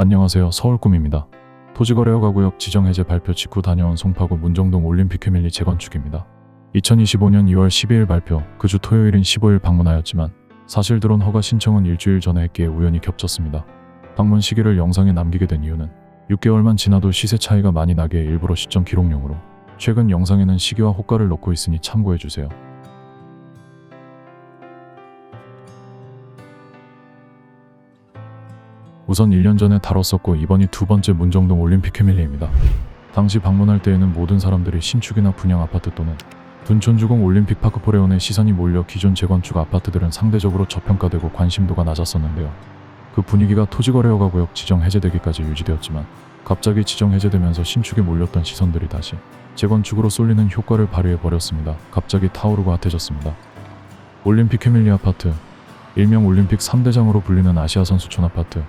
안녕하세요. 서울꿈입니다. 토지거래허가구역 지정해제 발표 직후 다녀온 송파구 문정동 올림픽 휴밀리 재건축입니다. 2025년 2월 12일 발표, 그 주 토요일인 15일 방문하였지만 사실 들어온 허가 신청은 일주일 전에 했기에 우연히 겹쳤습니다. 방문 시기를 영상에 남기게 된 이유는 6개월만 지나도 시세 차이가 많이 나게 일부러 시점 기록용으로 최근 영상에는 시기와 호가를 넣고 있으니 참고해 주세요. 우선 1년 전에 다뤘었고 이번이 두 번째 문정동 올림픽 캐밀리입니다. 당시 방문할 때에는 모든 사람들이 신축이나 분양 아파트 또는 둔촌주공 올림픽 파크포레온의 시선이 몰려 기존 재건축 아파트들은 상대적으로 저평가되고 관심도가 낮았었는데요. 그 분위기가 토지거래허가 구역 지정 해제되기까지 유지되었지만 갑자기 지정 해제되면서 신축에 몰렸던 시선들이 다시 재건축으로 쏠리는 효과를 발휘해 버렸습니다. 갑자기 타오르고 핫해졌습니다. 올림픽 캐밀리 아파트, 일명 올림픽 3대장으로 불리는 아시아 선수촌 아파트,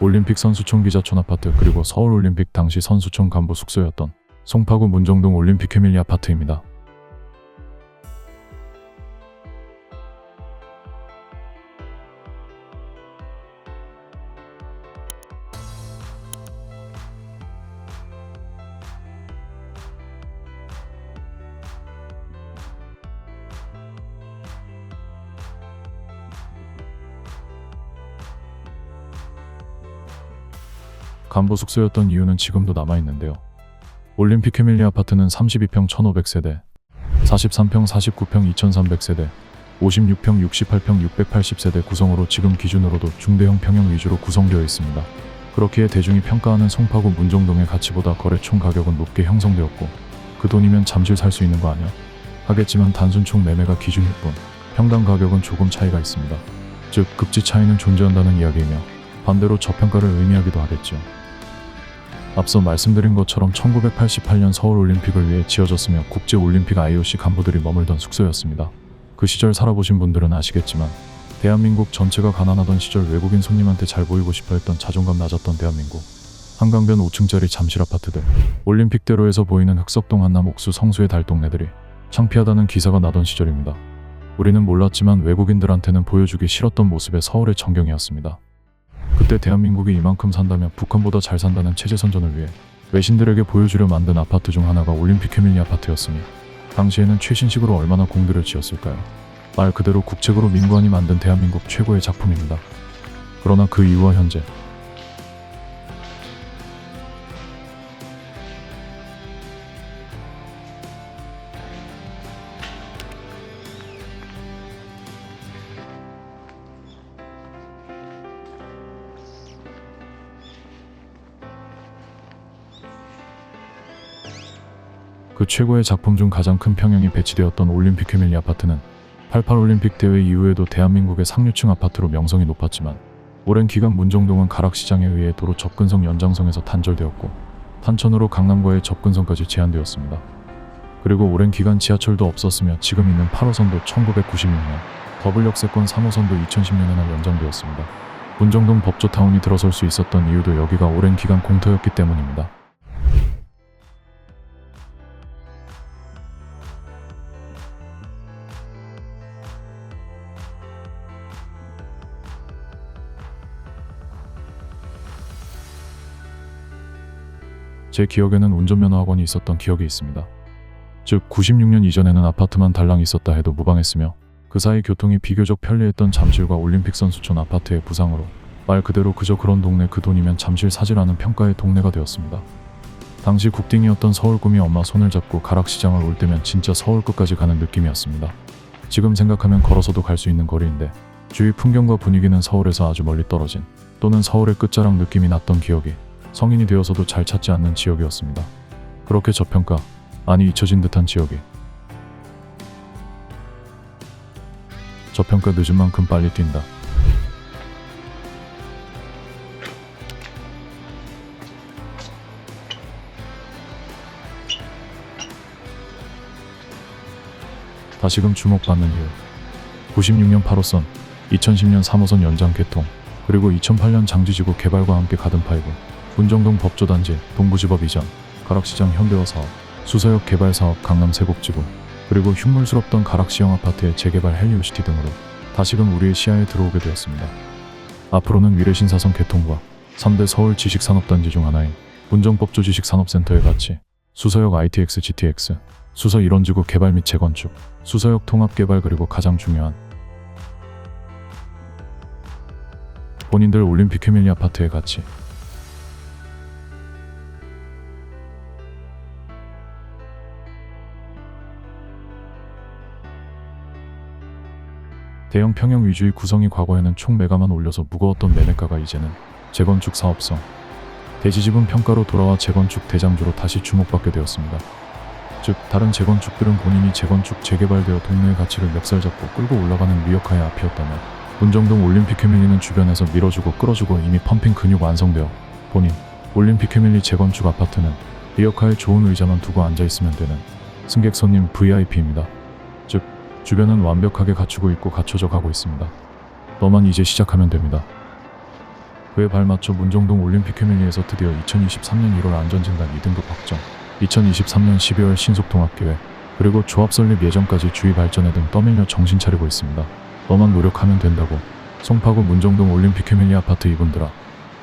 올림픽 선수촌 기자촌 아파트 그리고 서울 올림픽 당시 선수촌 간부 숙소였던 송파구 문정동 올림픽 캐밀리 아파트입니다. 간부 숙소였던 이유는 지금도 남아있는데요. 올림픽 캐밀리 아파트는 32평 1500세대, 43평 49평 2300세대, 56평 68평 680세대 구성으로 지금 기준으로도 중대형 평형 위주로 구성되어 있습니다. 그렇기에 대중이 평가하는 송파구 문정동의 가치보다 거래 총 가격은 높게 형성되었고 그 돈이면 잠실 살 수 있는 거 아니야? 하겠지만 단순 총 매매가 기준일 뿐 평당 가격은 조금 차이가 있습니다. 즉 급지 차이는 존재한다는 이야기이며 반대로 저평가를 의미하기도 하겠죠. 앞서 말씀드린 것처럼 1988년 서울올림픽을 위해 지어졌으며 국제올림픽 IOC 간부들이 머물던 숙소였습니다. 그 시절 살아보신 분들은 아시겠지만 대한민국 전체가 가난하던 시절 외국인 손님한테 잘 보이고 싶어 했던 자존감 낮았던 대한민국 한강변 5층짜리 잠실 아파트들 올림픽대로에서 보이는 흑석동 한남 옥수 성수의 달 동네들이 창피하다는 기사가 나던 시절입니다. 우리는 몰랐지만 외국인들한테는 보여주기 싫었던 모습의 서울의 전경이었습니다. 그때 대한민국이 이만큼 산다면 북한보다 잘 산다는 체제 선전을 위해 외신들에게 보여주려 만든 아파트 중 하나가 올림픽 캐밀리 아파트였으니 당시에는 최신식으로 얼마나 공들여 지었을까요? 말 그대로 국책으로 민관이 만든 대한민국 최고의 작품입니다. 그러나 그 이후와 현재 그 최고의 작품 중 가장 큰 평형이 배치되었던 올림픽 캐밀리 아파트는 88 올림픽 대회 이후에도 대한민국의 상류층 아파트로 명성이 높았지만 오랜 기간 문정동은 가락시장에 의해 도로 접근성 연장성에서 단절되었고 탄천으로 강남과의 접근성까지 제한되었습니다. 그리고 오랜 기간 지하철도 없었으며 지금 있는 8호선도 1996년, 더블역세권 3호선도 2010년에나 연장되었습니다. 문정동 법조타운이 들어설 수 있었던 이유도 여기가 오랜 기간 공터였기 때문입니다. 제 기억에는 운전면허 학원이 있었던 기억이 있습니다. 즉 96년 이전에는 아파트만 달랑 있었다 해도 무방했으며 그 사이 교통이 비교적 편리했던 잠실과 올림픽 선수촌 아파트의 부상으로 말 그대로 그저 그런 동네 그 돈이면 잠실 사지라는 평가의 동네가 되었습니다. 당시 국딩이었던 서울 꿈이 엄마 손을 잡고 가락시장을 올 때면 진짜 서울 끝까지 가는 느낌이었습니다. 지금 생각하면 걸어서도 갈 수 있는 거리인데 주위 풍경과 분위기는 서울에서 아주 멀리 떨어진 또는 서울의 끝자락 느낌이 났던 기억이 성인이 되어서도 잘 찾지 않는 지역이었습니다. 그렇게 저평가, 아니 잊혀진 듯한 지역이 저평가 늦은 만큼 빨리 뛴다. 다시금 주목받는 이유 96년 8호선, 2010년 3호선 연장 개통, 그리고 2008년 장지지구 개발과 함께 가든 파이브, 문정동 법조단지, 동부지법 이전, 가락시장 현대화 사업, 수서역 개발 사업 강남 세곡지구, 그리고 흉물스럽던 가락시형 아파트의 재개발 헬리오시티 등으로 다시금 우리의 시야에 들어오게 되었습니다. 앞으로는 위례신사선 개통과 3대 서울 지식산업단지 중 하나인 문정법조 지식산업센터의 가치 수서역 ITX GTX 수서 일원지구 개발 및 재건축 수서역 통합 개발 그리고 가장 중요한 본인들 올림픽 휴밀리 아파트의 가치 대형 평형 위주의 구성이 과거에는 총 매가만 올려서 무거웠던 매매가가 이제는 재건축 사업성 대지지분 평가로 돌아와 재건축 대장주로 다시 주목받게 되었습니다. 즉 다른 재건축들은 본인이 재건축 재개발되어 동네의 가치를 멱살 잡고 끌고 올라가는 리어카의 앞이었다면 문정동 올림픽 캐밀리는 주변에서 밀어주고 끌어주고 이미 펌핑 근육 완성되어 본인 올림픽 캐밀리 재건축 아파트는 리어카에 좋은 의자만 두고 앉아있으면 되는 승객 손님 VIP입니다. 즉 주변은 완벽하게 갖추고 있고 갖춰져 가고 있습니다. 너만 이제 시작하면 됩니다. 그에 발맞춰 문정동 올림픽 캐밀리에서 드디어 2023년 1월 안전진단 2등급 확정, 2023년 12월 신속통합계획, 그리고 조합 설립 예정까지 주의 발전에 등 떠밀려 정신 차리고 있습니다. 너만 노력하면 된다고. 송파구 문정동 올림픽 캐밀리 아파트 이분들아,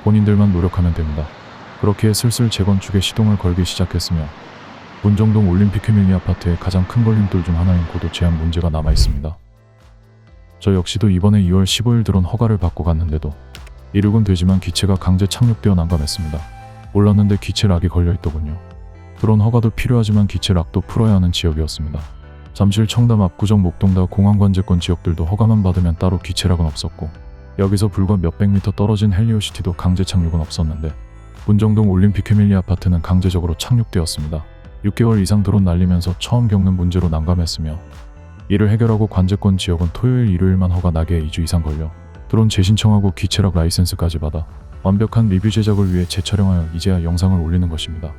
본인들만 노력하면 됩니다. 그렇게 슬슬 재건축에 시동을 걸기 시작했으며 문정동 올림픽 캐밀리 아파트의 가장 큰 걸림돌 중 하나인 고도 제한 문제가 남아 있습니다. 저 역시도 이번에 2월 15일 들어온 허가를 받고 갔는데도 이륙은 되지만 기체가 강제 착륙되어 난감했습니다. 몰랐는데 기체 락이 걸려 있더군요. 드론 허가도 필요하지만 기체 락도 풀어야 하는 지역이었습니다. 잠실 청담 압구정 목동다 공항관제권 지역들도 허가만 받으면 따로 기체 락은 없었고 여기서 불과 몇백 미터 떨어진 헬리오시티도 강제 착륙은 없었는데 문정동 올림픽 캐밀리 아파트는 강제적으로 착륙되었습니다. 6개월 이상 드론 날리면서 처음 겪는 문제로 난감했으며 이를 해결하고 관제권 지역은 토요일 일요일만 허가 나게 2주 이상 걸려 드론 재신청하고 기체락 라이센스까지 받아 완벽한 리뷰 제작을 위해 재촬영하여 이제야 영상을 올리는 것입니다.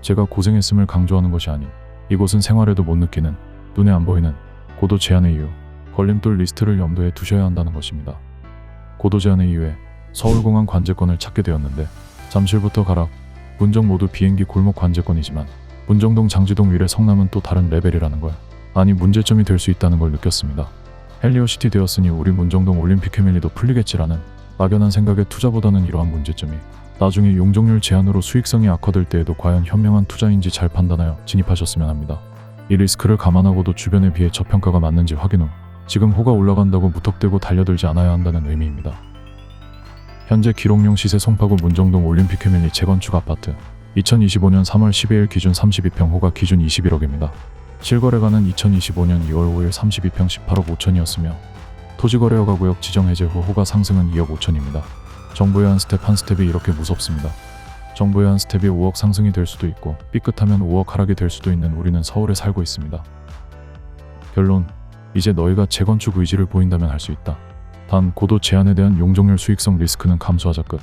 제가 고생했음을 강조하는 것이 아닌 이곳은 생활에도 못 느끼는 눈에 안 보이는 고도 제한의 이유 걸림돌 리스트를 염두에 두셔야 한다는 것입니다. 고도 제한의 이유에 서울공항 관제권을 찾게 되었는데 잠실부터 가락, 문정 모두 비행기 골목 관제권이지만 문정동 장지동 위례 성남은 또 다른 레벨이라는 걸 아니 문제점이 될 수 있다는 걸 느꼈습니다. 헬리오시티 되었으니 우리 문정동 올림픽 캐밀리도 풀리겠지라는 막연한 생각에 투자보다는 이러한 문제점이 나중에 용적률 제한으로 수익성이 악화될 때에도 과연 현명한 투자인지 잘 판단하여 진입하셨으면 합니다. 이 리스크를 감안하고도 주변에 비해 저평가가 맞는지 확인 후 지금 호가 올라간다고 무턱대고 달려들지 않아야 한다는 의미입니다. 현재 기록용 시세 송파구 문정동 올림픽 캐밀리 재건축 아파트 2025년 3월 12일 기준 32평 호가 기준 21억입니다. 실거래가는 2025년 2월 5일 32평 18억 5천이었으며 토지거래허가 구역 지정 해제 후 호가 상승은 2억 5천입니다. 정부의 한 스텝 한 스텝이 이렇게 무섭습니다. 정부의 한 스텝이 5억 상승이 될 수도 있고 삐끗하면 5억 하락이 될 수도 있는 우리는 서울에 살고 있습니다. 결론 이제 너희가 재건축 의지를 보인다면 할 수 있다. 단 고도 제한에 대한 용적률 수익성 리스크는 감수하자 끝.